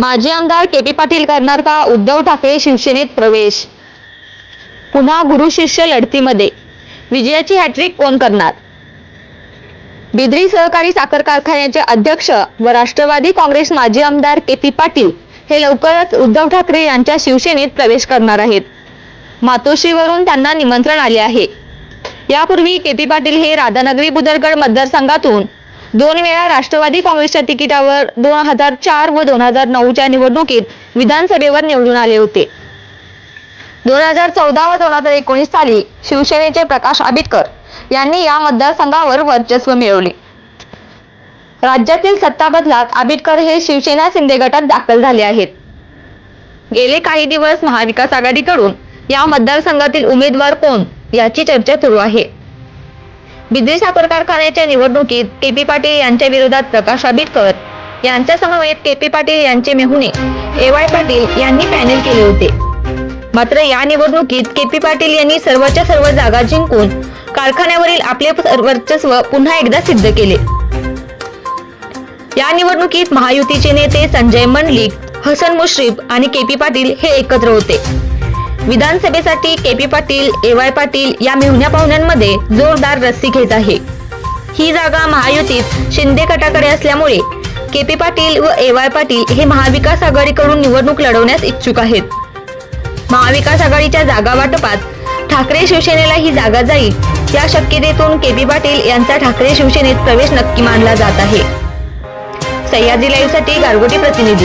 माजी आमदार के पी पाटील करणार का? उद्धव ठाकरे शिवसेनेत प्रवेश. पुन्हा गुरु शिष्य लढतीमध्ये. विजयाची हॅट्रिक कोण करणार? बिद्री सहकारी साखर कारखान्याचे अध्यक्ष व राष्ट्रवादी काँग्रेस माजी आमदार के पी पाटील हे लवकरच उद्धव ठाकरे यांच्या शिवसेनेत प्रवेश करणार आहेत. मातोश्रीवरून त्यांना निमंत्रण आले आहे. यापूर्वी के पी पाटील हे राधानगरी बुदरगड मतदारसंघातून दोन वेळा राष्ट्रवादी काँग्रेसच्या तिकिटावर दोन हजार चार व दोन हजार नऊच्या निवडणुकीत विधानसभेवर निवडून आले होते. दोन हजार चौदा व दोन हजार एकोणीस साली शिवसेनेचे प्रकाश आंबेडकर यांनी या मतदारसंघावर वर्चस्व मिळवले. राज्यातील सत्ता बदलात आंबेडकर हे शिवसेना शिंदे गटात दाखल झाले आहेत. गेले काही दिवस महाविकास आघाडीकडून या मतदारसंघातील उमेदवार कोण याची चर्चा सुरू आहे. बिद्री साखर कारखान्याच्या निवडणुकीत के पी पाटील यांच्या विरोधात प्रकाश आंबेडकर यांच्या समवेत के पी पाटील यांचे मेहुणे ए वाय पाटील यांनी पॅनेल केले होते. मात्र या निवडणुकीत के पी पाटील यांनी सर्वच्या सर्व जागा जिंकून कारखान्यावरील आपले वर्चस्व पुन्हा एकदा सिद्ध केले. या निवडणुकीत महायुतीचे नेते संजय मंडलिक हसन मुश्रीफ आणि के पी पाटील हे एकत्र होते. विधानसभेसाठी K P Patil A Y Patil या मेहुण्या पाहुण्यांमध्ये जोरदार रस्सी घेत आहे. ही जागा महायुतीत शिंदे गटाकडे असल्यामुळे के पी पाटील व ए वाय पाटील हे महाविकास आघाडीकडून निवडणूक लढवण्यास इच्छुक आहेत. महाविकास आघाडीच्या जागा वाटपात ठाकरे शिवसेनेला ही जागा जाईल या शक्यतेतून के पी पाटील यांचा ठाकरे शिवसेनेत प्रवेश नक्की मानला जात आहे. सह्याद्री लाईव्हसाठी गारगोटी प्रतिनिधी